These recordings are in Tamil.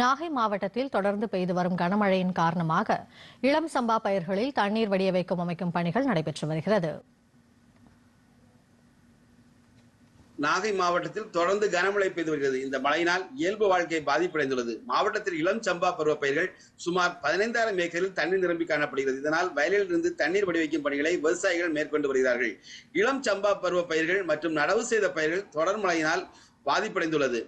நாகை மாவட்டத்தில் தொடர்ந்து பெய்து வரும் கனமழையின் காரணமாக இளம் சம்பா பயிர்களில் தண்ணீர் வடிய வைக்கும் அமைக்கும் பணிகள் நடைபெற்று வருகிறது. நாகை மாவட்டத்தில் தொடர்ந்து கனமழை பெய்து வருகிறது. இந்த மழையினால் இயல்பு வாழ்க்கை பாதிப்படைந்துள்ளது. மாவட்டத்தில் இளம் சம்பா பருவ பயிர்கள் சுமார் பதினைந்தாயிரம் ஏக்கரில் தண்ணீர் நிரம்பி காணப்படுகிறது. இதனால் வயலில் இருந்து தண்ணீர் வடிவைக்கும் பணிகளை விவசாயிகள் மேற்கொண்டு வருகிறார்கள். இளம் சம்பா பருவ பயிர்கள் மற்றும் நடவு செய்த பயிர்கள் தொடர் மழையினால் பாதிப்படைந்துள்ளது.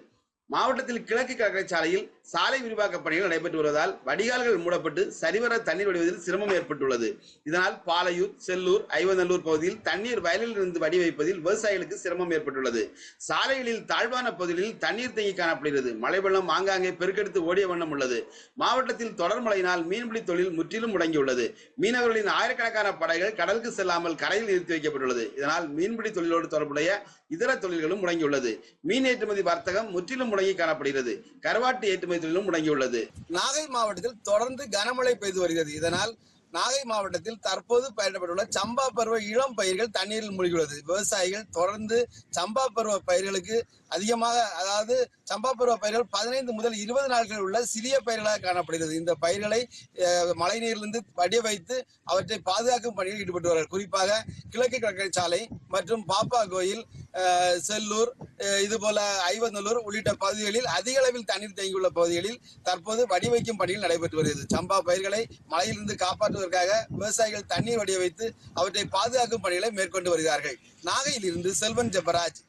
மாவட்டத்தில் கிழக்கு கடற்கரை சாலையில் சாலை விரிவாக்க பணிகள் நடைபெற்று வருவதால் வடிகால்கள் மூடப்பட்டு சரிவர தண்ணீர் வடிவதில் சிரமம் ஏற்பட்டுள்ளது. இதனால் பாலையூர் செல்லூர் ஐவநல்லூர் பகுதியில் தண்ணீர் வயலில் இருந்து வடி வைப்பதில் விவசாயிகளுக்கு சிரமம் ஏற்பட்டுள்ளது. சாலைகளில் தாழ்வான பகுதிகளில் தண்ணீர் தேங்கி காணப்படுகிறது. மழை வெள்ளம் ஆங்காங்கே பெருக்கெடுத்து ஓடிய வண்ணம் உள்ளது. மாவட்டத்தில் தொடர் மழையினால் மீன்பிடி தொழில் முற்றிலும் முடங்கியுள்ளது. மீனவர்களின் ஆயிரக்கணக்கான படைகள் கடலுக்கு செல்லாமல் கரையில் நிறுத்தி வைக்கப்பட்டுள்ளது. இதனால் மீன்பிடி தொழிலோடு தொடர்புடைய இதர தொழில்களும் முடங்கியுள்ளது. மீன் ஏற்றுமதி வர்த்தகம் முற்றிலும் முடங்கி காணப்படுகிறது. கருவாட்டு ஏற்றுமதி தொழிலும் முடங்கியுள்ளது. நாகை மாவட்டத்தில் தொடர்ந்து கனமழை பெய்து வருகிறது. இதனால் நாகை மாவட்டத்தில் தற்போது பயிரிடப்பட்டுள்ள சம்பா பருவ இளம் பயிர்கள் தண்ணீரில் மூழ்கியுள்ளது. விவசாயிகள் தொடர்ந்து சம்பா பருவ பயிர்களுக்கு அதிகமாக அதாவது சம்பா பருவ பயிர்கள் பதினைந்து முதல் இருபது நாட்கள் உள்ள சிறிய பயிர்களாக காணப்படுகிறது. இந்த பயிர்களை மழை நீரிலிருந்து வடிய வைத்து அவற்றை பாதுகாக்கும் பணியில் ஈடுபட்டு வருகிறார் குறிப்பாக கிழக்கு கடற்கரை சாலை மற்றும் பாப்பா கோயில் செல்லூர் இது போல ஐவநல்லூர் உள்ளிட்ட பகுதிகளில் அதிக அளவில் தண்ணீர் தேங்கியுள்ள பகுதிகளில் தற்போது வடி வைக்கும் பணிகள் நடைபெற்று வருகிறது. சம்பா பயிர்களை மழையிலிருந்து காப்பாற்றுவதற்காக விவசாயிகள் தண்ணீர் வடிய வைத்து அவற்றை பாதுகாக்கும் பணிகளை மேற்கொண்டு வருகிறார்கள். நாகையிலிருந்து செல்வன் ஜெபராஜ்